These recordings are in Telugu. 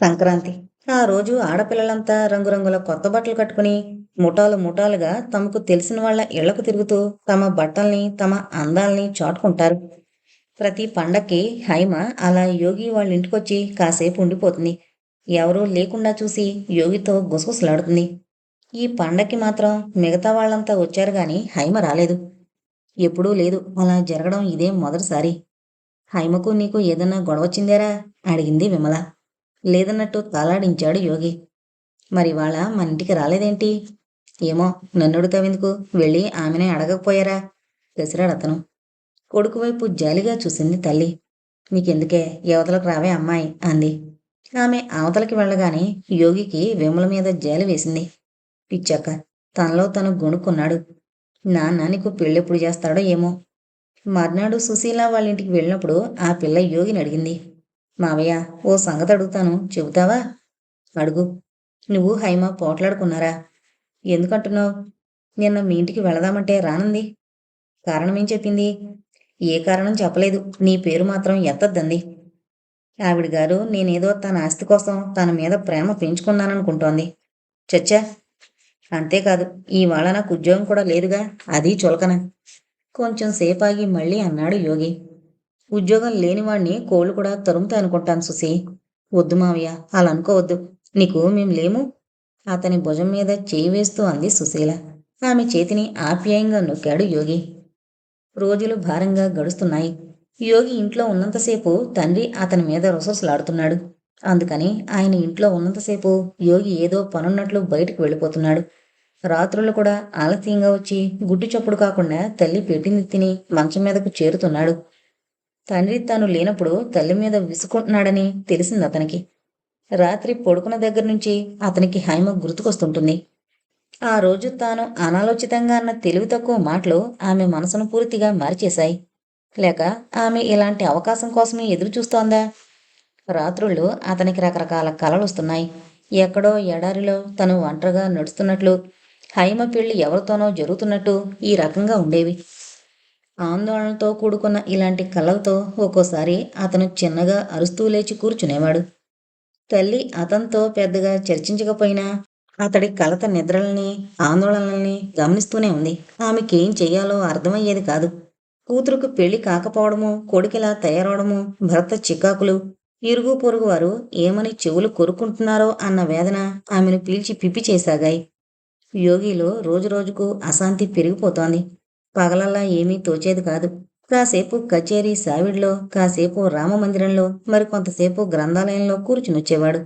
సంక్రాంతి. ఆ రోజు ఆడపిల్లలంతా రంగురంగుల కొత్త బట్టలు కట్టుకుని ముఠాలు ముఠాలుగా తమకు తెలిసిన వాళ్ళ ఇళ్ళకు తిరుగుతూ తమ బట్టల్ని తమ అందాల్ని చాటుకుంటారు. ప్రతి పండక్కి హైమ అలా యోగి వాళ్ళ ఇంటికొచ్చి కాసేపు ఉండిపోతుంది. ఎవరూ లేకుండా చూసి యోగితో గుసగుసలాడుతుంది. ఈ పండక్కి మాత్రం మిగతా వాళ్ళంతా వచ్చారు గాని హైమ రాలేదు. ఎప్పుడూ లేదు. అలా జరగడం ఇదే మొదటిసారి. హైమకు నీకు ఏదన్నా గొడవచ్చిందేరా అడిగింది విమల. లేదన్నట్టు తలాడించాడు యోగి. మరి వాళ్ళ మన ఇంటికి రాలేదేంటి? ఏమో నన్ను అడుగుతావెందుకు వెళ్ళి ఆమెనే అడగకపోయారా? పెసిరాడు అతను. కొడుకు వైపు జాలిగా చూసింది తల్లి. నీకెందుకే? యువతలకు రావే అమ్మాయి అంది. ఆమె అవతలకి వెళ్ళగానే యోగికి విమల మీద జాలి వేసింది. పిచ్చాక తనలో తను గొణుక్కున్నాడు. నాన్న నీకు పెళ్ళెప్పుడు చేస్తాడో ఏమో. మర్నాడు సుశీల వాళ్ళ ఇంటికి వెళ్ళినప్పుడు ఆ పిల్ల యోగిని అడిగింది. మావయ్య ఓ సంగతి అడుగుతాను. చెబుతావా? అడుగు. నువ్వు హైమ పోట్లాడుకున్నారా? ఎందుకంటున్నావు? నిన్న మీ ఇంటికి వెళదామంటే రానంది. కారణం ఏం చెప్పింది? ఏ కారణం చెప్పలేదు. నీ పేరు మాత్రం ఎత్తద్దంది. ఆవిడ గారు నేనేదో తన ఆస్తి కోసం తన మీద ప్రేమ పెంచుకున్నాననుకుంటోంది. చచ్చా! అంతేకాదు ఇవాళ నాకు ఉద్యోగం కూడా లేదుగా. అది చులకన. కొంచెం సేపాగి మళ్ళీ అన్నాడు యోగి. ఉద్యోగం లేనివాణ్ణి కోళ్ళు కూడా తరుముతా అనుకుంటాను సుసి వద్దు మావయ్య అలా అనుకోవద్దు. నీకు మేం లేము. అతని భుజం మీద చేయి వేస్తూ అంది సుశీల. ఆమె చేతిని ఆప్యాయంగా నొక్కాడు యోగి. రోజులు భారంగా గడుస్తున్నాయి. యోగి ఇంట్లో ఉన్నంతసేపు తండ్రి అతని మీద రొసొసలాడుతున్నాడు అందుకని ఆయన ఇంట్లో ఉన్నంతసేపు యోగి ఏదో పనున్నట్లు బయటకు వెళ్ళిపోతున్నాడు. రాత్రులు కూడా ఆలస్యంగా వచ్చి గుడ్డు చప్పుడు కాకుండా తల్లి పెట్టింది తిని మంచం మీదకు చేరుతున్నాడు. తండ్రి తాను లేనప్పుడు తల్లి మీద విసుకుంటున్నాడని తెలిసింది అతనికి. రాత్రి పడుకున్న దగ్గర నుంచి అతనికి హైమ గుర్తుకొస్తుంటుంది. ఆ రోజు తాను అనాలోచితంగా అన్న తెలివి తక్కువ మాటలు ఆమె మనసును పూర్తిగా మార్చేశాయి. లేక ఆమె ఇలాంటి అవకాశం కోసమే ఎదురు చూస్తోందా రాత్రుళ్ళు అతనికి రకరకాల కలలు వస్తున్నాయి. ఎక్కడో ఎడారిలో తను ఒంటరిగా నడుస్తున్నట్లు హైమ పెళ్ళి ఎవరితోనో జరుగుతున్నట్టు ఈ రకంగా ఉండేవి. ఆందోళనతో కూడుకున్న ఇలాంటి కలలతో ఒక్కోసారి అతను చిన్నగా అరుస్తూ లేచి కూర్చునేవాడు. తల్లి అతనితో పెద్దగా చర్చించకపోయినా అతడి కలత నిద్రల్ని ఆందోళనల్ని గమనిస్తూనే ఉంది. ఆమెకేం చెయ్యాలో అర్థమయ్యేది కాదు. కూతురుకు పెళ్ళి కాకపోవడము కొడుకిలా తయారవడము భర్త చికాకులు ఇరుగు పొరుగు వారు ఏమని చెవులు కొరుక్కుంటున్నారో అన్న వేదన ఆమెను పీల్చి పిప్పి చేసాగాయి యోగిలో రోజురోజుకు అశాంతి పెరిగిపోతోంది. పగలల్లా ఏమీ తోచేది కాదు. కాసేపు కచేరీ సావిడిలో కాసేపు రామమందిరంలో మరికొంతసేపు గ్రంథాలయంలో కూర్చునొచ్చేవాడు.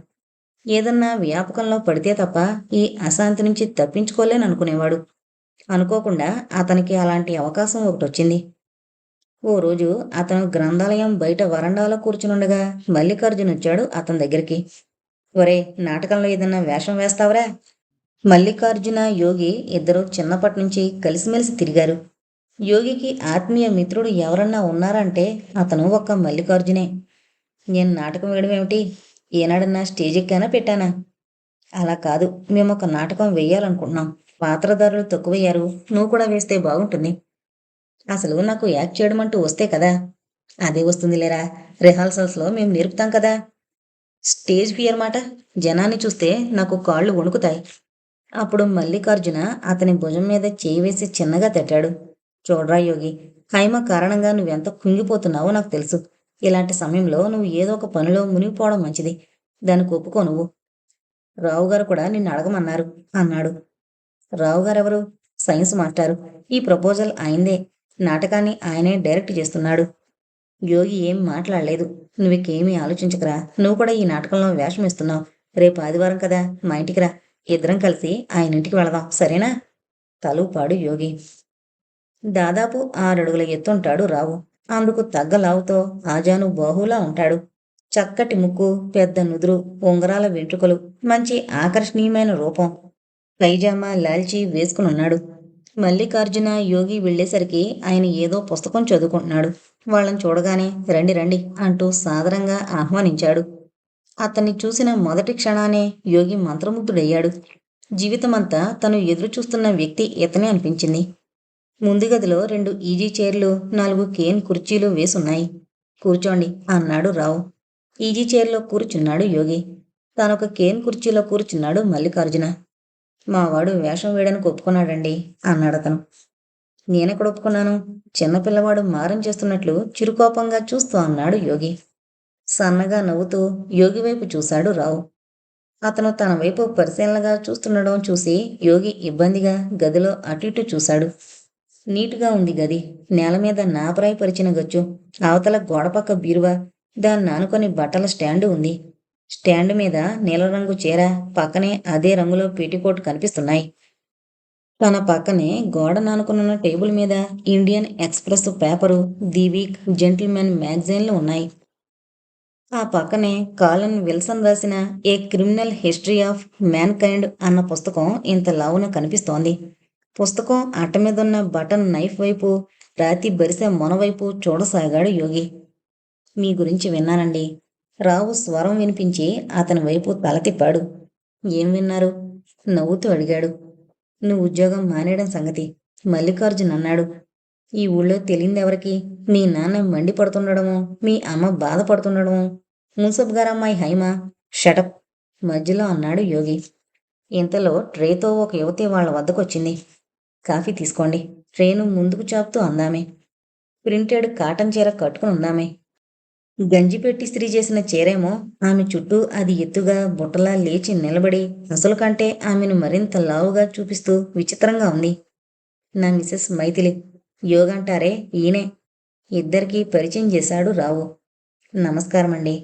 ఏదన్నా వ్యాపకంలో పడితే తప్ప ఈ అశాంతి నుంచి తప్పించుకోలేననుకునేవాడు అనుకోకుండా అతనికి అలాంటి అవకాశం ఒకటి వచ్చింది ఓ రోజు అతను గ్రంథాలయం బయట వరండాలో కూర్చునుండగా మల్లికార్జున వచ్చాడు అతని దగ్గరికి. ఒరే నాటకంలో ఏదన్నా వేషం వేస్తావరా? మల్లికార్జున యోగి ఇద్దరు చిన్నప్పటి నుంచి కలిసిమెలిసి తిరిగారు. యోగికి ఆత్మీయ మిత్రుడు ఎవరన్నా ఉన్నారంటే అతను ఒక్క మల్లికార్జునే. నేను నాటకం వేయడం ఏమిటి? ఏనాడన్నా స్టేజ్ ఎక్కానా పెట్టానా? అలా కాదు. మేము ఒక నాటకం వేయాలనుకుంటున్నాం. పాత్రధారులు తక్కువయ్యారు. నువ్వు కూడా వేస్తే బాగుంటుంది. అసలు నాకు యాక్ట్ చేయడం అంటూ వస్తే కదా? అదే వస్తుంది లేరా రిహార్సల్స్లో మేము నేర్పుతాం కదా? స్టేజ్ ఫియర్ మాట? జనాన్ని చూస్తే నాకు కాళ్ళు వణుకుతాయి. అప్పుడు మల్లికార్జున అతని భుజం మీద చేయి వేసి చిన్నగా తట్టాడు. చూడరా యోగి హైమ కారణంగా నువ్వెంత కుంగిపోతున్నావో నాకు తెలుసు. ఇలాంటి సమయంలో నువ్వు ఏదో ఒక పనిలో మునిగిపోవడం మంచిది. దానికి ఒప్పుకో నువ్వు. రావుగారు కూడా నిన్ను అడగమన్నారు అన్నాడు. రావుగారెవరు? సైన్స్ మాస్టారు. ఈ ప్రపోజల్ ఆయనదే నాటకాన్ని ఆయనే డైరెక్ట్ చేస్తున్నాడు. యోగి ఏం మాట్లాడలేదు. నువ్వుకేమీ ఆలోచించకరా. నువ్వు కూడా ఈ నాటకంలో వేషం ఇస్తున్నావు రేపు ఆదివారం కదా మా ఇంటికి రా. ఇద్దరం కలిసి ఆయన ఇంటికి వెళదాం. సరేనా? తలుపాడు యోగి. దాదాపు ఆరడుగుల ఎత్తుంటాడు రావు. అందుకు తగ్గ లావుతో ఆజాను బాహులా ఉంటాడు. చక్కటి ముక్కు పెద్ద నుదురు ఉంగరాల వెంట్రుకలు మంచి ఆకర్షణీయమైన రూపం. పైజామా లాల్చి వేసుకునున్నాడు. మల్లికార్జున యోగి వెళ్ళేసరికి ఆయన ఏదో పుస్తకం చదువుకుంటున్నాడు. వాళ్ళని చూడగానే రండి రండి అంటూ సాదరంగా ఆహ్వానించాడు. అతన్ని చూసిన మొదటి క్షణానే యోగి మంత్రముగ్ధుడయ్యాడు. జీవితమంతా తను ఎదురు చూస్తున్న వ్యక్తి ఇతనే అనిపించింది. ముందు గదిలో రెండు ఈజీ చైర్లు నాలుగు కేన్ కుర్చీలు వేసున్నాయి. కూర్చోండి అన్నాడు రావు. ఈజీ చైర్లో కూర్చున్నాడు యోగి. తానొక కేన్ కుర్చీలో కూర్చున్నాడు మల్లికార్జున. మావాడు వేషం వేయడానికి ఒప్పుకున్నాడండి అన్నాడు అతను. నేనెక్కడ ఒప్పుకున్నాను? చిన్నపిల్లవాడు మారం చేస్తున్నట్లు చిరుకోపంగా చూస్తూ అన్నాడు యోగి. సన్నగా నవ్వుతూ యోగి వైపు చూశాడు రావు. అతను తన వైపు పరిశీలనగా చూస్తుండడం చూసి యోగి ఇబ్బందిగా గదిలో అటు ఇటు చూశాడు. నీటుగా ఉంది గది. నేల మీద నాపరాయి పరిచిన గచ్చు అవతల గోడపక్క బీరువా దాన్ని ఆనుకొని బట్టల స్టాండు ఉంది. స్టాండ్ మీద నీలం రంగు చీర పక్కనే అదే రంగులో పెట్టికోట్ కనిపిస్తున్నాయి. తన పక్కనే గోడ నానుకున్న టేబుల్ మీద Indian Express paper the week gentlemen మ్యాగజైన్లు ఉన్నాయి. ఆ పక్కనే కాలన్ విల్సన్ రాసిన a criminal history of mankind అన్న పుస్తకం ఇంత లావున కనిపిస్తోంది. పుస్తకం అట్ట మీద ఉన్న బటన్ నైఫ్ వైపు రాతి బరిసె మొనవైపు చూడసాగాడు యోగి. మీ గురించి విన్నానండి. రావు స్వరం వినిపించి అతని వైపు తల తిప్పాడు. ఏం విన్నారు? నవ్వుతూ అడిగాడు. నువ్వు ఉద్యోగం మానేయడం సంగతి. మల్లికార్జున్ అన్నాడు. ఈ ఊళ్ళో తెలియందెవరికి మీ నాన్న మండిపడుతుండడము మీ అమ్మ బాధపడుతుండడము. మున్సబ్ గారమ్మాయి హైమ? షటప్ మధ్యలో అన్నాడు యోగి. ఇంతలో ట్రేతో ఒక యువతి వాళ్ళ వద్దకొచ్చింది. కాఫీ తీసుకోండి. ట్రేను ముందుకు చాపుతూ అందామే. ప్రింటెడ్ కాటన్ చీర కట్టుకుని ఉందామే. గంజి పెట్టి స్త్రీ చేసిన చీరేమో ఆమె చుట్టూ అది ఎత్తుగా బుట్టలా లేచి నిలబడి అసలు కంటే ఆమెను మరింత లావుగా చూపిస్తూ విచిత్రంగా ఉంది. నా మిసెస్ మైథిలి. యోగంటారే ఈయనే. ఇద్దరికీ పరిచయం చేశాడు రావు. నమస్కారం అండి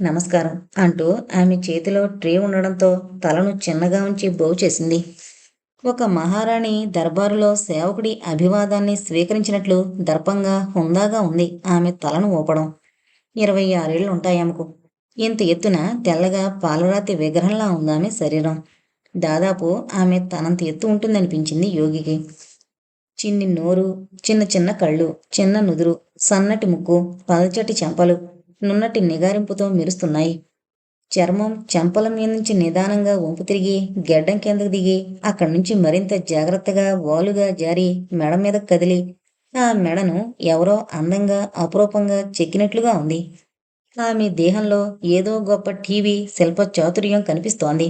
నమస్కారం అంటూ ఆమె చేతిలో ట్రే ఉండడంతో తలను చిన్నగా ఉంచి బౌ చేసింది. ఒక మహారాణి దర్బారులో సేవకుడి అభివాదాన్ని స్వీకరించినట్లు దర్పంగా హుందాగా ఉంది. ఆమె తలను ఊపడం ఇరవై ఆరేళ్ళు ఉంటాయామెకు ఇంత ఎత్తున తెల్లగా పాలరాతి విగ్రహంలా ఉందామె శరీరం. దాదాపు ఆమె తనంత ఎత్తు ఉంటుందనిపించింది యోగికి. చిన్ని నోరు చిన్న చిన్న కళ్ళు చిన్న నుదురు సన్నటి ముక్కు పల్చటి చెంపలు నున్నటి నిగారింపుతో మెరుస్తున్నాయి. చర్మం చెంపల మీద నుంచి నిదానంగా వంపు తిరిగి గెడ్డం కిందకు దిగి అక్కడి నుంచి మరింత జాగ్రత్తగా వాలుగా జారి మెడ మీద కదిలి ఆ మెడను ఎవరో అందంగా అపురూపంగా చెక్కినట్లుగా ఉంది. ఆమె దేహంలో ఏదో గొప్ప టీవీ శిల్ప చాతుర్యం కనిపిస్తోంది.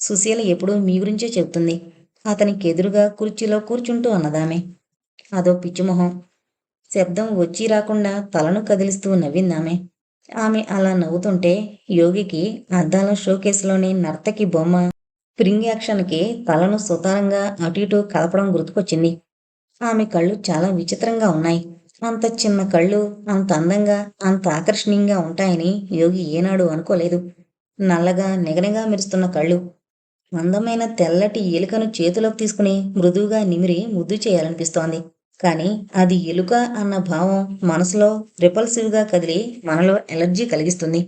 సుశీల ఎప్పుడూ మీ గురించే చెబుతుంది. అతనికి ఎదురుగా కుర్చీలో కూర్చుంటూ అన్నదామె. అదో పిచ్చిమొహం. శబ్దం వచ్చి రాకుండా తలను కదిలిస్తూ నవ్విందామె. ఆమె అలా నవ్వుతుంటే యోగికి అద్దాల షోకేసులోని నర్తకి బొమ్మ స్ప్రింగ్ యాక్షన్కి తలను సుతారంగా అటు ఇటు కలపడం గుర్తుకొచ్చింది. ఆమె కళ్ళు చాలా విచిత్రంగా ఉన్నాయి. అంత చిన్న కళ్ళు అంత అందంగా అంత ఆకర్షణీయంగా ఉంటాయని యోగి ఏనాడు అనుకోలేదు. నల్లగా నిగనిగా మెరుస్తున్న కళ్ళు. అందమైన తెల్లటి ఎలుకను చేతిలోకి తీసుకుని మృదువుగా నిమిరి ముద్దు చేయాలనిపిస్తోంది. కానీ అది ఎలుక అన్న భావం మనసులో రిపల్సివ్గా కదిలి మనలో ఎలర్జీ కలిగిస్తుంది.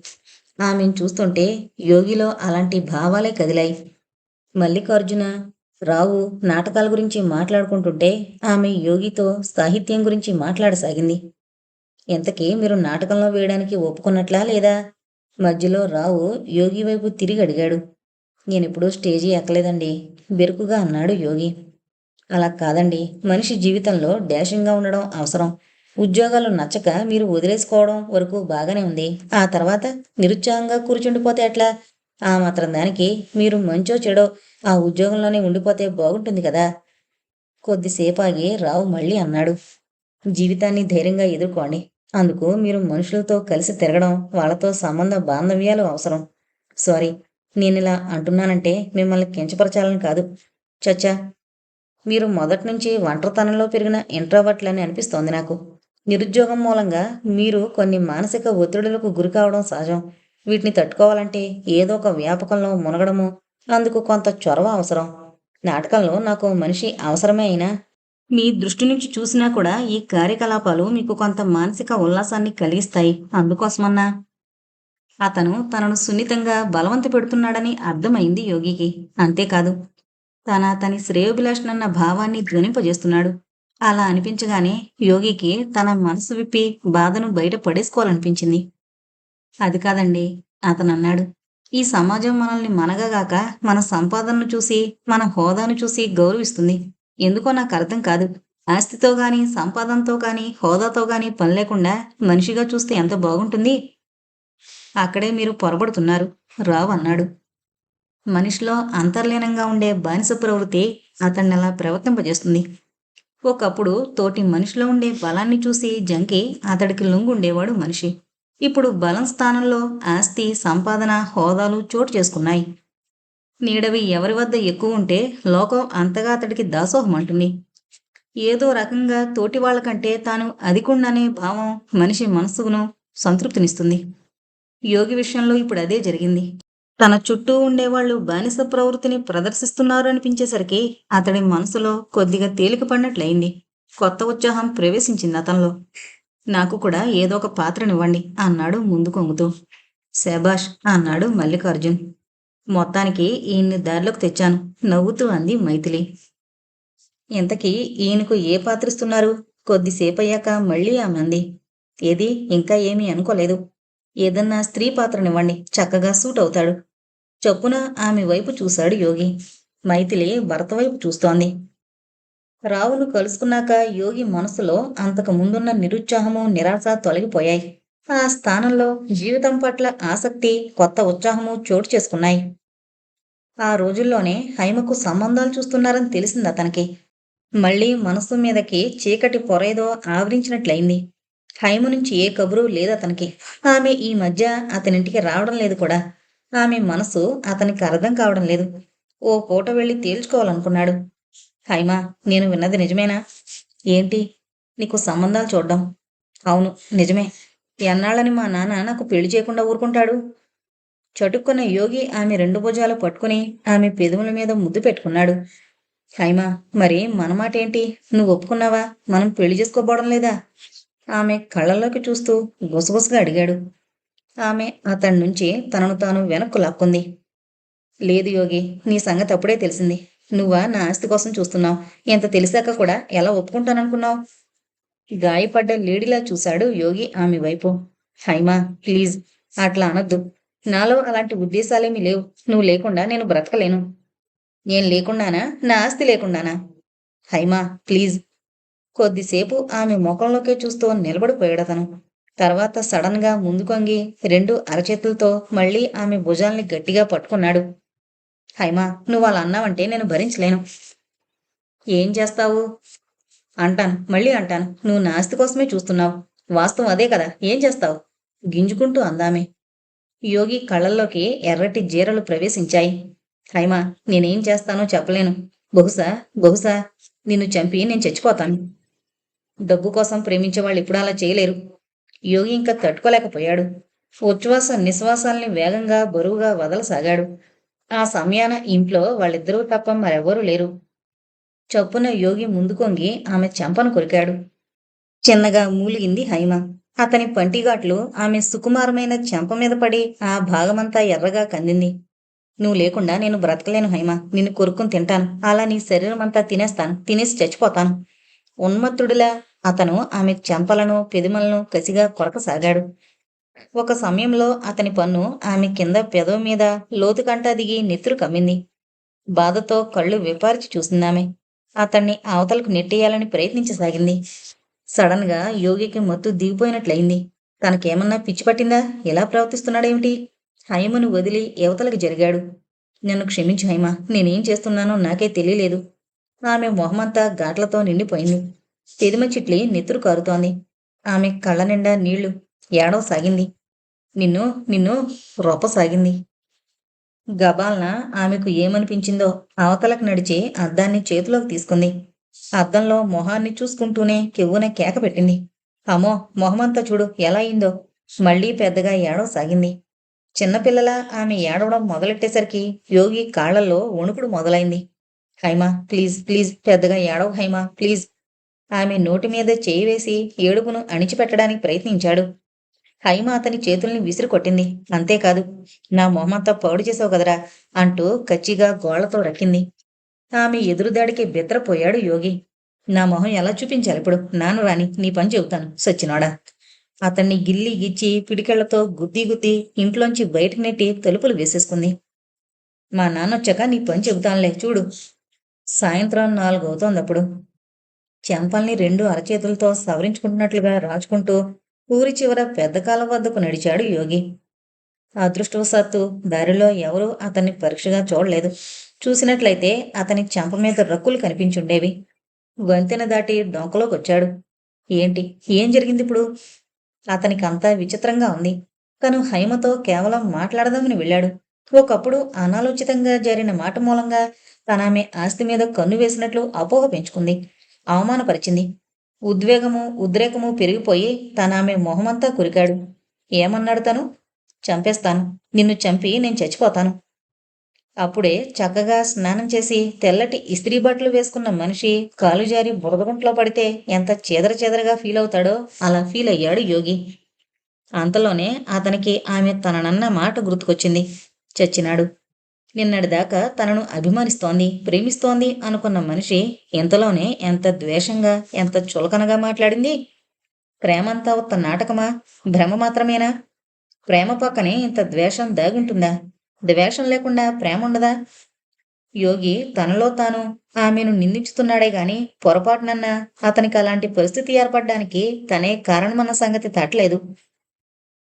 ఆమెను చూస్తుంటే యోగిలో అలాంటి భావాలే కదిలాయి. మల్లికార్జున రావు నాటకాల గురించి మాట్లాడుకుంటుంటే ఆమె యోగితో సాహిత్యం గురించి మాట్లాడసాగింది. ఇంతకీ మీరు నాటకంలో వేయడానికి ఒప్పుకున్నట్లా లేదా? మధ్యలో రావు యోగి వైపు తిరిగి అడిగాడు. నేనిప్పుడు స్టేజీ ఎక్కలేదండి బెరుకుగా అన్నాడు యోగి. అలా కాదండి. మనిషి జీవితంలో డాషింగ్గా ఉండడం అవసరం. ఉద్యోగాలు నచ్చక మీరు వదిలేసుకోవడం వరకు బాగానే ఉంది. ఆ తర్వాత నిరుత్సాహంగా కూర్చుండిపోతే ఎట్లా? ఆ మాత్రం దానికి మీరు మంచో చెడో ఆ ఉద్యోగంలోనే ఉండిపోతే బాగుంటుంది కదా. కొద్దిసేపు ఆగి రావు మళ్ళీ అన్నాడు. జీవితాన్ని ధైర్యంగా ఎదుర్కోండి. అందుకు మీరు మనుషులతో కలిసి తిరగడం వాళ్ళతో సంబంధ బాంధవ్యాలు అవసరం. సారీ నేను ఇలా అంటున్నానంటే మిమ్మల్ని కించపరచాలని కాదు. చచ్చా మీరు మొదటి నుంచి ఒంటరితనంలో పెరిగిన ఇంట్రోవర్ట్లని అనిపిస్తోంది నాకు. నిరుద్యోగం మూలంగా మీరు కొన్ని మానసిక ఒత్తిడులకు గురి కావడం సహజం. వీటిని తట్టుకోవాలంటే ఏదో ఒక వ్యాపకంలో మునగడము అందుకు కొంత చొరవ అవసరం. నాటకంలో నాకు మనిషి అవసరమే అయినా మీ దృష్టి నుంచి చూసినా కూడా ఈ కార్యకలాపాలు మీకు కొంత మానసిక ఉల్లాసాన్ని కలిగిస్తాయి. అందుకోసమన్నా. అతను తనను సున్నితంగా బలవంత పెడుతున్నాడని అర్థమైంది యోగికి. అంతేకాదు తన తని శ్రేయోభిలాషనన్న భావాన్ని ధ్వనింపజేస్తున్నాడు. అలా అనిపించగానే యోగికి తన మనసు విప్పి బాధను బయట పడేసుకోవాలనిపించింది. అది కాదండి అతను అన్నాడు ఈ సమాజం మనల్ని మనగగాక మన సంపాదనను చూసి మన హోదాను చూసి గౌరవిస్తుంది. ఎందుకో నాకు అర్థం కాదు. ఆస్తితో గాని సంపాదనతో గాని హోదాతో గాని పని లేకుండా మనిషిగా చూస్తే ఎంత బాగుంటుంది? అక్కడే మీరు పొరబడుతున్నారు. రావు అన్నాడు. మనిషిలో అంతర్లీనంగా ఉండే బానిస ప్రవృత్తి అతన్ని అలా ప్రవర్తింపజేస్తుంది? ఒకప్పుడు తోటి మనిషిలో ఉండే బలాన్ని చూసి జంకి అతడికి లొంగుండేవాడు మనిషి. ఇప్పుడు బలం స్థానంలో ఆస్తి సంపాదన హోదాలు చోటు చేసుకున్నాయి. నీడవి ఎవరి వద్ద ఎక్కువ ఉంటే లోకం అంతగా అతడికి దాసోహం అంటుంది. ఏదో రకంగా తోటి వాళ్ళకంటే తాను అధికుండనే భావం మనిషి మనస్సును సంతృప్తినిస్తుంది. యోగి విషయంలో ఇప్పుడు అదే జరిగింది. తన చుట్టూ ఉండేవాళ్ళు బానిస ప్రవృత్తిని ప్రదర్శిస్తున్నారు అనిపించేసరికి అతడి మనసులో కొద్దిగా తేలిక పడినట్లయింది. కొత్త ఉత్సాహం ప్రవేశించింది అతనిలో. నాకు కూడా ఏదో ఒక పాత్రనివ్వండి అన్నాడు ముందు కొంగుతూ శబాష్ అన్నాడు మల్లికార్జున్. మొత్తానికి ఈయన్ని దారిలోకి తెచ్చాను నవ్వుతూ అంది మైథిలి. ఇంతకీ ఈయనకు ఏ పాత్రిస్తున్నారు కొద్దిసేపు అయ్యాక మళ్ళీ ఆమె అంది. ఏది? ఇంకా ఏమీ అనుకోలేదు. ఏదన్నా స్త్రీ పాత్రనివ్వండి. చక్కగా సూట్ అవుతాడు చొప్పున ఆమె వైపు చూశాడు యోగి. మైథిలి భర్త వైపు చూస్తోంది. రావును కలుసుకున్నాక యోగి మనసులో అంతకు ముందున్న నిరుత్సాహము నిరాశ తొలగిపోయాయి. ఆ స్థానంలో జీవితం పట్ల ఆసక్తి కొత్త ఉత్సాహము చోటు చేసుకున్నాయి. ఆ రోజుల్లోనే హైమకు సంబంధాలు చూస్తున్నారని తెలిసింది అతనికి. మళ్ళీ మనసు మీదకి చీకటి పొరేదో ఆవరించినట్లయింది. హైమ నుంచి ఏ కబురు లేదు అతనికి. ఆమె ఈ మధ్య అతనింటికి రావడం లేదు కూడా. ఆమె మనసు అతనికి అర్థం కావడం లేదు. ఓ పూట వెళ్ళి తేల్చుకోవాలనుకున్నాడు. హైమా నేను విన్నది నిజమేనా? ఏంటి? నీకు సంబంధాలు చూడ్డం? అవును నిజమే. ఎన్నాళ్ళని మా నాన్న నాకు పెళ్ళి చేయకుండా ఊరుకుంటాడు? చటుక్కున్న యోగి ఆమె రెండు భుజాలు పట్టుకుని ఆమె పెదవుల మీద ముద్దు పెట్టుకున్నాడు. హైమా మరి మన మాట ఏంటి? నువ్వు ఒప్పుకున్నావా? మనం పెళ్ళి చేసుకోబోవడం లేదా? ఆమె కళ్ళల్లోకి చూస్తూ గుసగుసగా అడిగాడు. ఆమె అతడి నుంచి తనను తాను వెనక్కు లాక్కుంది. లేదు యోగి నీ సంగతి అప్పుడే తెలిసింది. నువ్వా నా ఆస్తి కోసం చూస్తున్నావు. ఎంత తెలిసాక కూడా ఎలా ఒప్పుకుంటాననుకున్నావు? గాయపడ్డ లేడీలా చూశాడు యోగి ఆమె వైపు. హైమా ప్లీజ్ అట్లా అనొద్దు. నాలో అలాంటి ఉద్దేశాలేమీ లేవు. నువ్వు లేకుండా నేను బ్రతకలేను. నేను లేకుండానా? నా ఆస్తి లేకుండానా? హైమా ప్లీజ్. కొద్దిసేపు ఆమె ముఖంలోకే చూస్తూ నిలబడిపోయాడు అతను. తర్వాత సడన్గా ముందుకొంగి రెండు అరచేతులతో మళ్ళీ ఆమె భుజాల్ని గట్టిగా పట్టుకున్నాడు. హైమా నువ్వు అలా అన్నావంటే నేను భరించలేను. ఏం చేస్తావు? అంటాను మళ్ళీ అంటాను నువ్వు నాస్తి కోసమే చూస్తున్నావు. వాస్తవం అదే కదా ఏం చేస్తావు? గింజుకుంటూ అందామే. యోగి కళ్ళల్లోకి ఎర్రటి జీరలు ప్రవేశించాయి. హైమా నేనేం చేస్తానో చెప్పలేను. బహుశా బహుశా నిన్ను చంపి నేను చచ్చిపోతాను. డబ్బు కోసం ప్రేమించే వాళ్ళు ఇప్పుడు అలా చేయలేరు. యోగి ఇంకా తట్టుకోలేకపోయాడు. ఉచ్ఛ్వాస నిశ్వాసాల్ని వేగంగా బరువుగా వదలసాగాడు. ఆ సమయాన ఇంట్లో వాళ్ళిద్దరూ తప్ప మరెవ్వరూ లేరు. చప్పున యోగి ముందుకొంగి ఆమె చెంపను కొరికాడు. చిన్నగా మూలిగింది హైమ. అతని పంటిగాట్లు ఆమె సుకుమారమైన చెంప మీద పడి ఆ భాగమంతా ఎర్రగా కందింది. నువ్వు లేకుండా నేను బ్రతకలేను హైమ. నిన్ను కొరుక్కుని తింటాను. అలా నీ శరీరం అంతా తినేస్తాను. తినేసి చచ్చిపోతాను. ఉన్మత్తుడిలా అతను ఆమె చెంపలను పెదిమలను కసిగా కొరకసాగాడు. ఒక సమయంలో అతని పన్ను ఆమె కింద పెదవ మీద లోతుకంటా దిగి నెత్తురు కమ్మింది. బాధతో కళ్ళు విపార్చి చూసిందామె. అతన్ని అవతలకు నెట్టేయాలని ప్రయత్నించసాగింది. సడన్గా యోగికి మత్తు దిగిపోయినట్లయింది. తనకేమన్నా పిచ్చి పట్టిందా? ఎలా ప్రవర్తిస్తున్నాడేమిటి? హైమను వదిలి యువతలకు జరిగాడు. నన్ను క్షమించు హైమ నేనేం చేస్తున్నానో నాకే తెలియలేదు. ఆమె మొహమంతా ఘాట్లతో నిండిపోయింది. చెదిమ చిట్లి నెత్తురు కారుతోంది. ఆమె కళ్ళ నిండా నీళ్ళు ఏడవసాగింది నిన్ను నిన్ను రొప్పసాగింది గబాల్న ఆమెకు ఏమనిపించిందో అవతలకు నడిచి అద్దాన్ని చేతిలోకి తీసుకుంది. అద్దంలో మొహాన్ని చూసుకుంటూనే కెవ్వున కేక పెట్టింది. అమ్మో మొహమంతా చూడు ఎలా అయిందో. మళ్ళీ పెద్దగా ఏడవసాగింది చిన్నపిల్లల ఆమె ఏడవడం మొదలెట్టేసరికి యోగి కాళ్ళలో వణుకుడు మొదలైంది. హైమా ప్లీజ్ ప్లీజ్ పెద్దగా ఏడవ హైమా ప్లీజ్. ఆమె నోటి మీద చేయి వేసి ఏడుపును అణిచిపెట్టడానికి ప్రయత్నించాడు. హైమ అతని చేతుల్ని విసిరి కొట్టింది అంతేకాదు నా మొహమంతా పౌడు చేసావు కదరా అంటూ కచ్చిగా గోళ్ళతో రక్కింది. ఆమె ఎదురుదాడికి బెత్తరపోయాడు యోగి. నా మొహం ఎలా చూపించాలి ఇప్పుడు? నాను రాని నీ పని చెబుతాను సచ్చినాడా. అతన్ని గిల్లి గిచ్చి పిడికెళ్ళతో గుద్ది గుద్ది ఇంట్లోంచి బయటకు నెట్టి తలుపులు వేసేసుకుంది. మా నాన్న వచ్చాక నీ పని చెబుతానులే చూడు. సాయంత్రం నాలుగు అవుతోంది అప్పుడు. చెంపల్ని రెండు అరచేతులతో సవరించుకుంటున్నట్లుగా రాచుకుంటూ ఊరి చివర పెద్ద కాలం వద్దకు నడిచాడు యోగి. అదృష్టవశాత్తు దారిలో ఎవరూ అతన్ని పరీక్షగా చూడలేదు. చూసినట్లయితే అతని చెంప మీద రక్కులు కనిపించుండేవి. వంతెన దాటి డొంకలోకి వచ్చాడు. ఏంటి? ఏం జరిగింది ఇప్పుడు? అతనికి అంతా విచిత్రంగా ఉంది. తను హైమతో కేవలం మాట్లాడదామని వెళ్ళాడు. ఒకప్పుడు అనాలోచితంగా జరిగిన మాట మూలంగా తన ఆమె ఆస్తి మీద కన్ను వేసినట్లు అపోహ పెంచుకుంది. అవమానపరిచింది. ఉద్వేగము ఉద్రేకము పెరిగిపోయి తన ఆమె మొహమంతా కురికాడు. ఏమన్నాడు తను? చంపేస్తాను. నిన్ను చంపి నేను చచ్చిపోతాను. అప్పుడే చక్కగా స్నానం చేసి తెల్లటి ఇస్త్రీ బట్టలు వేసుకున్న మనిషి కాలు జారి బురదగుంట్లో పడితే ఎంత చేదర చేదరగా ఫీల్ అవుతాడో అలా ఫీల్ అయ్యాడు యోగి. అంతలోనే అతనికి ఆమె తననన్న మాట గుర్తుకొచ్చింది. చచ్చినాడు. నిన్నటిదాకా తనను అభిమానిస్తోంది ప్రేమిస్తోంది అనుకున్న మనిషి ఇంతలోనే ఎంత ద్వేషంగా ఎంత చులకనగా మాట్లాడింది? ప్రేమంతా ఉత్త నాటకమా? భ్రమ మాత్రమేనా? ప్రేమ పక్కనే ఇంత ద్వేషం దాగుంటుందా? ద్వేషం లేకుండా ప్రేమ ఉండదా? యోగి తనలో తాను ఆమెను నిందించుతున్నాడే గాని పొరపాటునన్నా అతనికి అలాంటి పరిస్థితి ఏర్పడడానికి తనే కారణమన్న సంగతి తట్టలేదు.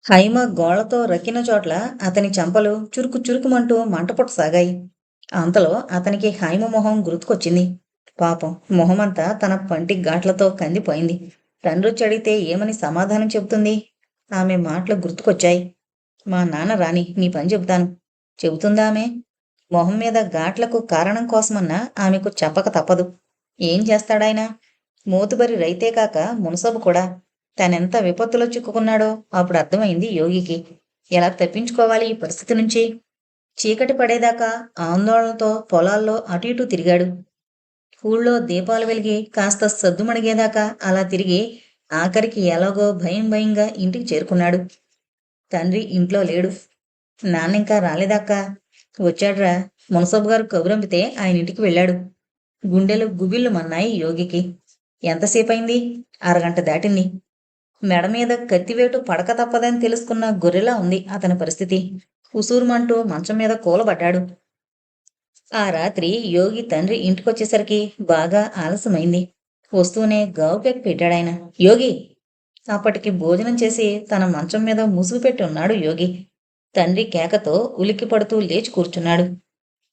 హైమ గోళ్ళతో రక్కిన చోట్ల అతని చెంపలు చురుకు చురుకుమంటూ మంటపొట్టసాగాయి అంతలో అతనికి హైమ మొహం గుర్తుకొచ్చింది. పాపం మొహమంతా తన పంటి ఘాట్లతో కందిపోయింది. తండ్రి అడిగితే ఏమని సమాధానం చెబుతుంది? ఆమె మాటలు గుర్తుకొచ్చాయి. మా నాన్న రాని నీ పని చెబుతాను. చెబుతుందా ఆమె? మొహం మీద ఘాట్లకు కారణం కోసమన్నా ఆమెకు చెప్పక తప్పదు. ఏం చేస్తాడాయన? మూతుబరి రైతే కాక మునసబు కూడా. తనెంత విపత్తులో చిక్కుకున్నాడో అప్పుడు అర్థమైంది యోగికి. ఎలా తప్పించుకోవాలి ఈ పరిస్థితి నుంచి? చీకటి పడేదాకా ఆందోళనతో పొలాల్లో అటు ఇటు తిరిగాడు. ఊళ్ళో దీపాలు వెలిగి కాస్త సద్దుమణిగేదాకా అలా తిరిగి ఆఖరికి ఎలాగో భయం భయంగా ఇంటికి చేరుకున్నాడు. తండ్రి ఇంట్లో లేడు. నాన్న ఇంకా రాలేదాకా వచ్చాడ్రా. మునసబు గారు కబురంపితే ఆయన ఇంటికి వెళ్ళాడు. గుండెలు గుబిళ్ళు మన్నాయి యోగికి. ఎంతసేపు అయింది అరగంట దాటింది. మెడ మీద కత్తివేటు పడక తప్పదని తెలుసుకున్న గొర్రెలా ఉంది అతని పరిస్థితి. ఉసూరుమంటూ మంచం మీద కూలబడ్డాడు. ఆ రాత్రి యోగి తండ్రి ఇంటికొచ్చేసరికి బాగా ఆలస్యమైంది. వస్తూనే గావుపెక్ పెట్టాడాయన యోగి! అప్పటికి భోజనం చేసి తన మంచం మీద ముసుగు పెట్టి ఉన్నాడు యోగి. తండ్రి కేకతో ఉలిక్కి పడుతూ లేచి కూర్చున్నాడు.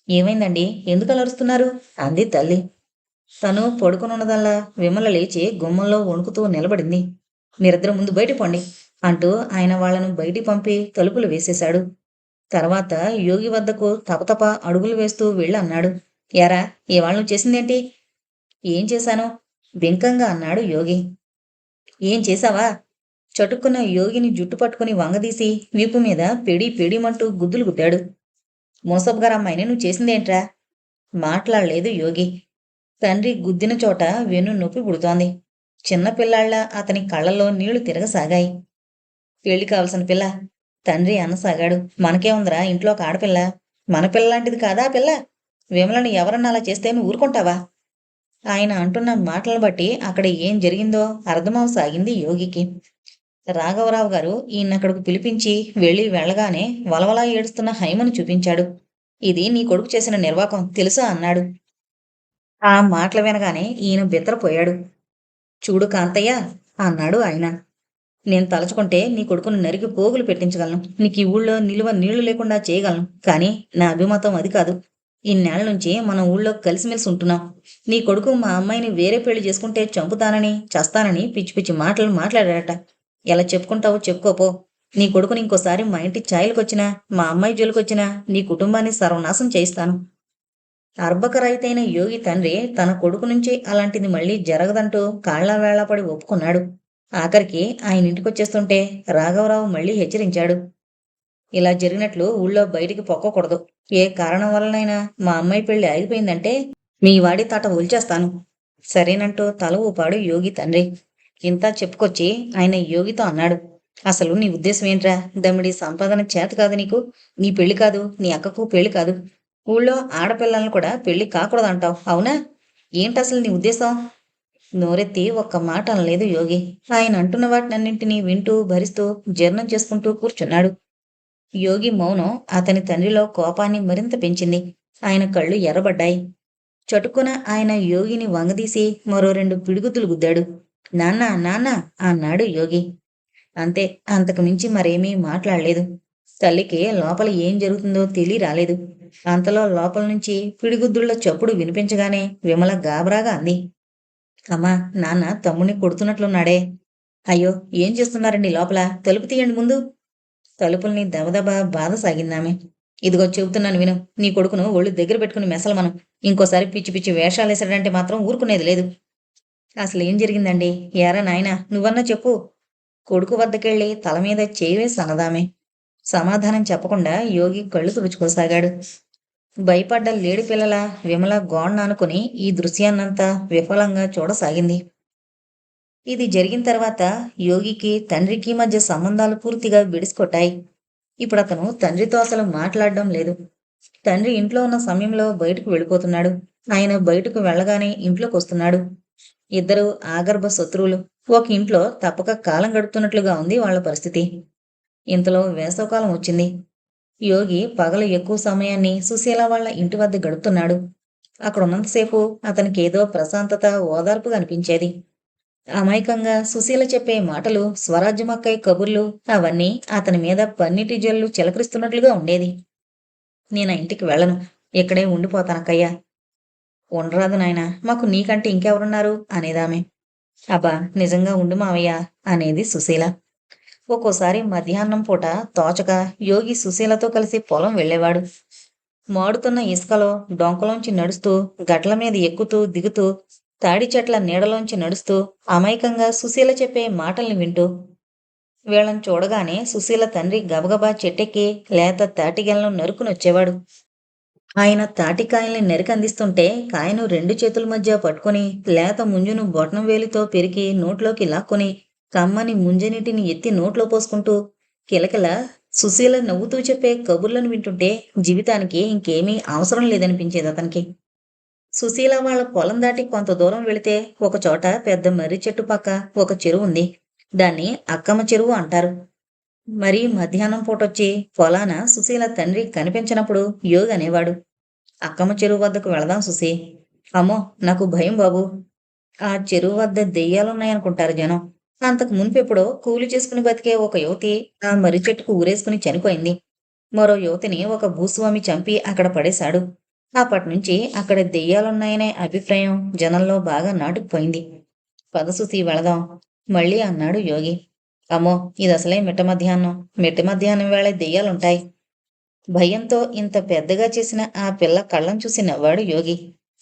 ఏమైందండి? ఎందుకు అలరుస్తున్నారు? అంది తల్లి. తను పడుకునున్నదల్లా విమల లేచి గుమ్మంలో వణుకుతూ నిలబడింది. మీరిద్దరు ముందు బయట పోండి అంటూ ఆయన వాళ్ళను బయటి పంపి తలుపులు వేసేశాడు. తర్వాత యోగి వద్దకు తపతప అడుగులు వేస్తూ వెళ్ళి అన్నాడు. యారా ఇవాళ చేసిందేంటి? ఏం చేశాను? బింకంగా అన్నాడు యోగి. ఏం చేశావా? చటుక్కున్న యోగిని జుట్టు పట్టుకుని వంగదీసి వీపు మీద పెడి పెడిమంటూ గుద్దులు గుట్టాడు మోసబ్ గారు అమ్మాయిని నువ్వు చేసిందేంట్రా? మాట్లాడలేదు యోగి. తండ్రి గుద్దిన చోట వెన్ను నొప్పి పుడుతోంది. చిన్నపిల్లాళ్ళ అతని కళ్ళలో నీళ్ళు తిరగసాగాయి. పెళ్ళి కావలసిన పిల్ల తండ్రి అనసాగాడు. మనకే ఉందిరా ఇంట్లో ఒక ఆడపిల్ల. మన పిల్లలాంటిది కాదా పిల్ల? విమలను ఎవరన్నా అలా చేస్తే ఊరుకుంటావా? ఆయన అంటున్న మాటలను బట్టి అక్కడ ఏం జరిగిందో అర్థమవసాగింది యోగికి. రాఘవరావు గారు ఈయనక్కడికి పిలిపించి వెళ్ళి వెళ్ళగానే వలవలా ఏడుస్తున్న హైమను చూపించాడు. ఇది నీ కొడుకు చేసిన నిర్వాకం తెలుసా? అన్నాడు. ఆ మాటలు వినగానే ఈయన బిత్తరపోయాడు చూడు కాంతయ్య అన్నాడు ఆయన. నేను తలచుకుంటే నీ కొడుకును నరికి పోగులు పెట్టించగలను. నీకు ఈ ఊళ్ళో నిలువ నీళ్ళు లేకుండా చేయగలను. కానీ నా అభిమతం అది కాదు. ఇన్నేళ్ళ నుంచి మనం ఊళ్ళో కలిసిమెలిసి ఉంటున్నాం. నీ కొడుకు మా అమ్మాయిని వేరే పెళ్ళి చేసుకుంటే చంపుతానని చస్తానని పిచ్చి పిచ్చి మాటలు మాట్లాడారట ఎలా చెప్పుకుంటావో చెప్పుకోపో. నీ కొడుకుని ఇంకోసారి మా ఇంటి ఛాయలకొచ్చినా మా అమ్మాయి జోలికొచ్చినా నీ కుటుంబాన్ని సర్వనాశం చేయిస్తాను. అర్భకరైతైన యోగి తండ్రి తన కొడుకు నుంచి అలాంటిది మళ్ళీ జరగదంటూ కాళ్ళ వేళ్ళపడి ఒప్పుకున్నాడు. ఆఖరికి ఆయన ఇంటికొచ్చేస్తుంటే రాఘవరావు మళ్ళీ హెచ్చరించాడు. ఇలా జరిగినట్లు ఊళ్ళో బయటికి పొక్కకూడదు. ఏ కారణం వలనైనా మా అమ్మాయి పెళ్ళి ఆగిపోయిందంటే మీ వాడి తాట ఉల్చేస్తాను సరేనంటూ తల ఊపాడు యోగి తండ్రి. ఇంత చెప్పుకొచ్చి ఆయన యోగితో అన్నాడు. అసలు నీ ఉద్దేశం ఏంట్రా? దమ్ముడి సంపాదన చేత కాదు నీకు. నీ పెళ్ళి కాదు నీ అక్కకు పెళ్ళి కాదు. ఊళ్ళో ఆడపిల్లలను కూడా పెళ్ళి కాకూడదంటావు అవునా? ఏంటి అసలు నీ ఉద్దేశం? నోరెత్తి ఒక్క మాట అనలేదు యోగి. ఆయన అంటున్న వాటినన్నింటినీ వింటూ భరిస్తూ జీర్ణం చేసుకుంటూ కూర్చున్నాడు. యోగి మౌనం అతని తండ్రిలో కోపాన్ని మరింత పెంచింది. ఆయన కళ్ళు ఎర్రబడ్డాయి. చటుకున ఆయన యోగిని వంగదీసి మరో రెండు పిడుగుతులు గుద్దాడు. నాన్న నాన్న అన్నాడు యోగి. అంతే అంతకు మించి మరేమీ మాట్లాడలేదు. తల్లికి లోపల ఏం జరుగుతుందో తెలియ రాలేదు అంతలో లోపల నుంచి పిడిగుద్దుళ్ళ చప్పుడు వినిపించగానే విమల గాబరాగా అంది. అమ్మా నాన్న తమ్ముణ్ణి కొడుతున్నట్లున్నాడే. అయ్యో ఏం చేస్తున్నారండి లోపల? తలుపు తీయండి ముందు. తలుపుల్ని దబదబా బాధ సాగిందామె. ఇదిగో చెబుతున్నాను విను నీ కొడుకును ఒళ్ళు దగ్గర పెట్టుకుని మెసలు మనం. ఇంకోసారి పిచ్చి పిచ్చి వేషాలు వేసాడంటే మాత్రం ఊరుకునేది లేదు. అసలు ఏం జరిగిందండి? ఏరా నాయనా నువ్వన్నా చెప్పు. కొడుకు వద్దకెళ్ళి తల మీద చేయి అనదామే సమాధానం చెప్పకుండా యోగి కళ్ళు తుడుచుకోసాగాడు. భయపడ్డ లేడి పిల్లల విమల గోండ అనుకుని ఈ దృశ్యాన్నంతా విఫలంగా చూడసాగింది. ఇది జరిగిన తర్వాత యోగికి తండ్రికి మధ్య సంబంధాలు పూర్తిగా విడిసికొట్టాయి ఇప్పుడు అతను తండ్రితో అసలు మాట్లాడడం లేదు. తండ్రి ఇంట్లో ఉన్న సమయంలో బయటకు వెళ్ళిపోతున్నాడు. ఆయన బయటకు వెళ్ళగానే ఇంట్లోకి వస్తున్నాడు. ఇద్దరు ఆగర్భ శత్రువులు. ఒక ఇంట్లో తప్పక కాలం గడుపుతున్నట్లుగా ఉంది వాళ్ళ పరిస్థితి. ఇంతలో వేసవకాలం వచ్చింది. యోగి పగలు ఎక్కువ సమయాన్ని సుశీల వాళ్ళ ఇంటి వద్ద గడుపుతున్నాడు. అక్కడ ఉన్నంతసేపు అతనికి ఏదో ప్రశాంతత ఓదార్పుగా అనిపించేది. అమాయకంగా సుశీల చెప్పే మాటలు స్వరాజ్యమక్కై కబుర్లు అవన్నీ అతని మీద పన్నిటి జల్లు చిలకరిస్తున్నట్లుగా ఉండేది. నేను ఇంటికి వెళ్ళను. ఇక్కడే ఉండిపోతానక్కయ్యా ఉండరాదు నాయనా. మాకు నీకంటే ఇంకెవరున్నారు? అనేదామె. అబ్బా నిజంగా ఉండు మావయ్య అనేది సుశీల. ఒక్కోసారి మధ్యాహ్నం పూట తోచక యోగి సుశీలతో కలిసి పొలం వెళ్ళేవాడు. మాడుతున్న ఇసుకలో డొంకలోంచి నడుస్తూ గట్ల మీద ఎక్కుతూ దిగుతూ తాడి చెట్ల నీడలోంచి నడుస్తూ అమాయకంగా సుశీల చెప్పే మాటల్ని వింటూ. వీళ్ళని చూడగానే సుశీల తండ్రి గబగబా చెట్టెక్కి లేత తాటిగలను నరుకునొచ్చేవాడు ఆయన తాటికాయల్ని నరికి అందిస్తుంటే కాయను రెండు చేతుల మధ్య పట్టుకుని లేత ముంజును బొటనం వేలితో పెరికి నోట్లోకి లాక్కుని కమ్మని ముంజనీటిని ఎత్తి నోట్లో పోసుకుంటూ కిలకిల సుశీల నవ్వుతూ చెప్పే కబుర్లను వింటుంటే జీవితానికి ఇంకేమీ అవసరం లేదనిపించేది అతనికి. సుశీల వాళ్ళ పొలం దాటి కొంత దూరం వెళితే ఒక చోట పెద్ద మర్రి చెట్టు పక్క ఒక చెరువు ఉంది. దాన్ని అక్కమ్మ చెరువు అంటారు. మరి మధ్యాహ్నం పూటొచ్చి పొలాన సుశీల తండ్రి కనిపించినప్పుడు యోగ్ అనేవాడు. అక్కమ్మ చెరువు వద్దకు వెళదాం సుశీ. అమ్మో నాకు భయం బాబు. ఆ చెరువు వద్ద దెయ్యాలున్నాయనుకుంటారు జనం. అంతకు మునిపెప్పుడో కూలి చేసుకుని బతికే ఒక యువతి ఆ మర్రి చెట్టుకు ఊరేసుకుని చనిపోయింది. మరో యువతిని ఒక భూస్వామి చంపి అక్కడ పడేశాడు. అప్పటినుంచి అక్కడ దెయ్యాలున్నాయనే అభిప్రాయం జనంలో బాగా నాటుకుపోయింది. పదసూసి వెళదాం. మళ్ళీ అన్నాడు యోగి. అమ్మో ఇది అసలే మిట్ట మధ్యాహ్నం. మిట్ట మధ్యాహ్నం వేళ దెయ్యాలుంటాయి. భయంతో ఇంత పెద్దగా చేసిన ఆ పిల్ల కళ్ళం చూసి నవ్వాడు యోగి.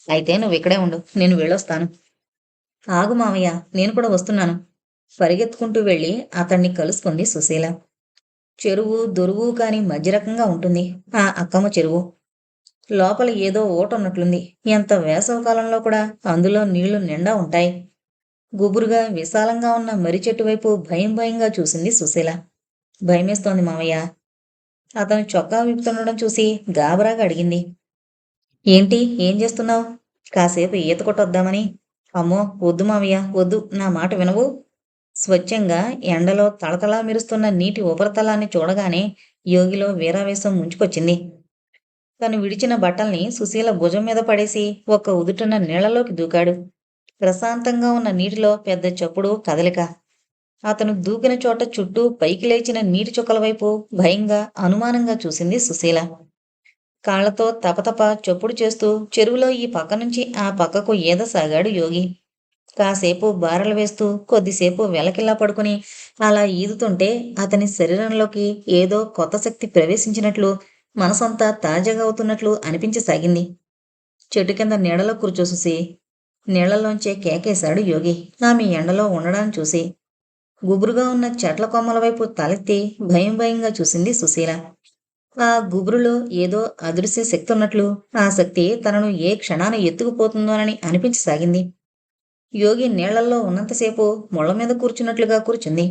అయితే నువ్వు ఇక్కడే ఉండు. నేను వెళ్ళొస్తాను. ఆగు మామయ్య నేను కూడా వస్తున్నాను. పరిగెత్తుకుంటూ వెళ్ళి అతన్ని కలుసుకుంది సుశీల. చెరువు దొరువు కాని మధ్యరకంగా ఉంటుంది. ఆ అక్కమ్మ చెరువు. లోపల ఏదో ఓట ఉన్నట్లుంది ఎంత వేసవకాలంలో కూడా అందులో నీళ్ళు నిండా ఉంటాయి. గుబురుగా విశాలంగా ఉన్న మర్రి చెట్టు వైపు భయం భయంగా చూసింది సుశీల. భయమేస్తోంది మామయ్య. అతను చొక్కా విప్పుతుండడం చూసి గాబరాగా అడిగింది. ఏంటి? ఏం చేస్తున్నావు? కాసేపు ఈత కొట్టొద్దామని. అమ్మో వద్దు మామయ్య వద్దు. నా మాట వినవు. స్వచ్ఛంగా ఎండలో తళతళా మెరుస్తున్న నీటి ఉపరితలాన్ని చూడగానే యోగిలో వీరావేశం ముంచుకొచ్చింది. తను విడిచిన బట్టల్ని సుశీల భుజం మీద పడేసి ఒక్క ఉదుటున నీళ్ళలోకి దూకాడు. ప్రశాంతంగా ఉన్న నీటిలో పెద్ద చప్పుడు కదలిక. అతను దూకిన చోట చుట్టూ పైకి లేచిన నీటి చుక్కల వైపు భయంగా అనుమానంగా చూసింది సుశీల. కాళ్ళతో తపతప చప్పుడు చేస్తూ చెరువులో ఈ పక్క నుంచి ఆ పక్కకు ఈదసాగాడు యోగి. కాసేపు బారలు వేస్తూ కొద్దిసేపు వెలకిల్లా పడుకుని అలా ఈదుతుంటే అతని శరీరంలోకి ఏదో కొత్త శక్తి ప్రవేశించినట్లు మనసంతా తాజాగా అవుతున్నట్లు అనిపించసాగింది చెట్టు కింద నీడలో కూర్చోసూసి నీళ్ళలోంచే కేకేశాడు యోగి. ఆమె ఎండలో ఉండడాన్ని చూసి గుబురుగా ఉన్న చెట్ల కొమ్మల వైపు తలెత్తి భయం భయంగా చూసింది సుశీల. ఆ గుబురులో ఏదో అదృశ్య శక్తి ఉన్నట్లు ఆ శక్తి తనను ఏ క్షణాన ఎత్తుకుపోతుందోనని అనిపించసాగింది యోగి నీళ్ళల్లో ఉన్నంతసేపు ముళ్ళ మీద కూర్చున్నట్లుగా కూర్చుంది.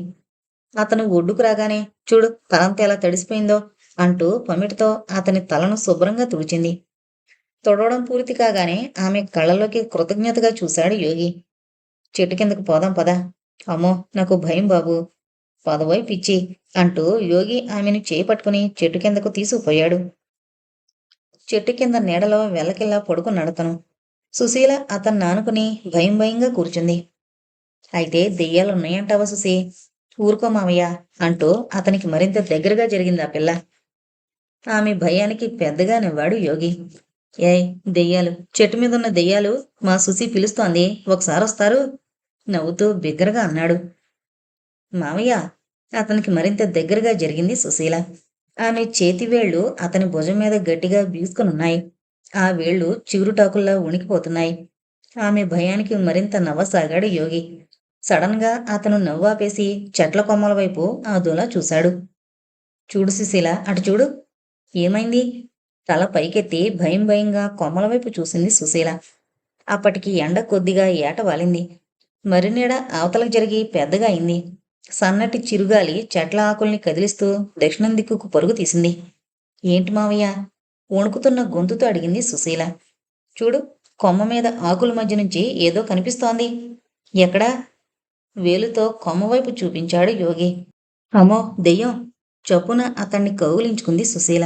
అతను ఒడ్డుకు రాగానే చూడు తలంత ఎలా తడిసిపోయిందో అంటూ పమిటితో అతని తలను శుభ్రంగా తుడిచింది. తొడవడం పూర్తి కాగానే ఆమె కళ్ళలోకి కృతజ్ఞతగా చూశాడు యోగి. చెట్టు కిందకు పోదాం పదా. అమ్మో నాకు భయం బాబు. పదవై పిచ్చి అంటూ యోగి ఆమెను చేపట్టుకుని చెట్టు కిందకు తీసుకుపోయాడు. చెట్టు కింద నీడలో వెల్లకిల్లా పడుకున్నాడు తను సుశీల అతన్ని నానుకుని భయం భయంగా కూర్చుంది. అయితే దెయ్యాలున్నాయంటావా సుశీ? ఊరుకో మావయ్య అంటూ అతనికి మరింత దగ్గరగా జరిగింది ఆ పిల్ల. ఆమె భయానికి పెద్దగా నవ్వాడు యోగి. ఏయ్ దెయ్యాలు చెట్టు మీద ఉన్న దెయ్యాలు మా సుసి పిలుస్తోంది. ఒకసారి వస్తారు? నవ్వుతూ బిగ్గరగా అన్నాడు. మావయ్య అతనికి మరింత దగ్గరగా జరిగింది సుశీల. ఆమె చేతివేళ్ళు అతని భుజం మీద గట్టిగా బీసుకునున్నాయి. ఆ వేళ్ళు చిగురుటాకుల్లా ఉణికిపోతున్నాయి ఆమె భయానికి మరింత నవ్వసాగాడు యోగి. సడన్గా అతను నవ్వాపేసి చెట్ల కొమ్మల వైపు ఆదోలా చూశాడు. చూడు సుశీల అటు చూడు. ఏమైంది? తల పైకెత్తి భయం భయంగా కొమ్మల వైపు చూసింది సుశీల. అప్పటికి ఎండ కొద్దిగా ఏట వాలింది. మరినీడ అవతలకు జరిగి పెద్దగా అయింది. సన్నటి చిరుగాలి చెట్ల ఆకుల్ని కదిలిస్తూ దక్షిణం దిక్కుకు పరుగు తీసింది. ఏంటి మావయ్య? వణుకుతున్న గొంతుతో అడిగింది సుశీల. చూడు కొమ్మ మీద ఆకుల మధ్య నుంచి ఏదో కనిపిస్తోంది. ఎక్కడా? వేలుతో కొమ్మ వైపు చూపించాడు యోగి. అమ్మో దెయ్యం! చప్పున అతన్ని కౌగులించుకుంది సుశీల.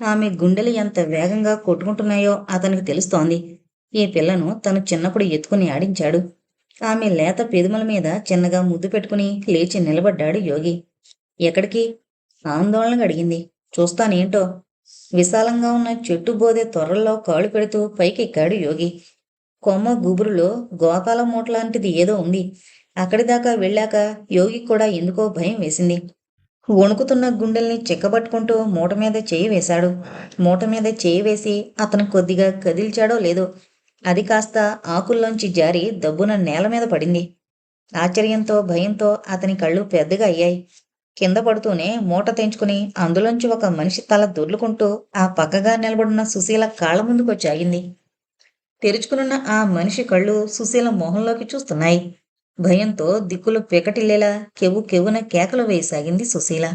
ఆమె గుండెలు ఎంత వేగంగా కొట్టుకుంటున్నాయో అతనికి తెలుస్తోంది. ఈ పిల్లను తను చిన్నప్పుడు ఎత్తుకుని ఆడించాడు. ఆమె లేత పెదుమల మీద చిన్నగా ముద్దు పెట్టుకుని లేచి నిలబడ్డాడు యోగి. ఎక్కడికి? ఆందోళనగా అడిగింది. చూస్తానేంటో? విశాలంగా ఉన్న చెట్టు బోధే త్వరల్లో కాళ్ళు పెడుతూ పైకెక్కాడు యోగి. కొమ్మ గుబురులో గోపాల మూట లాంటిది ఏదో ఉంది. అక్కడి దాకా వెళ్ళాక యోగి కూడా ఎందుకో భయం వేసింది. వణుకుతున్న గుండెల్ని చిక్కబట్టుకుంటూ మూట మీద చేయి వేశాడు. మూట మీద చేయి వేసి అతను కొద్దిగా కదిల్చాడో లేదో అది కాస్త ఆకుల్లోంచి జారి దబ్బున నేల మీద పడింది. ఆశ్చర్యంతో భయంతో అతని కళ్ళు పెద్దగా అయ్యాయి. కింద పడుతూనే మూట తెంచుకుని అందులోంచి ఒక మనిషి తల దొర్లుకుంటూ ఆ పక్కగా నిలబడిన సుశీల కాళ్ళ ముందుకొచ్చి ఆగింది తెరుచుకునున్న ఆ మనిషి కళ్ళు సుశీల మొహంలోకి చూస్తున్నాయి. భయంతో దిక్కులు పెకటిల్లేలా కెవ్వు కెవ్వున కేకలు వేయసాగింది సుశీల.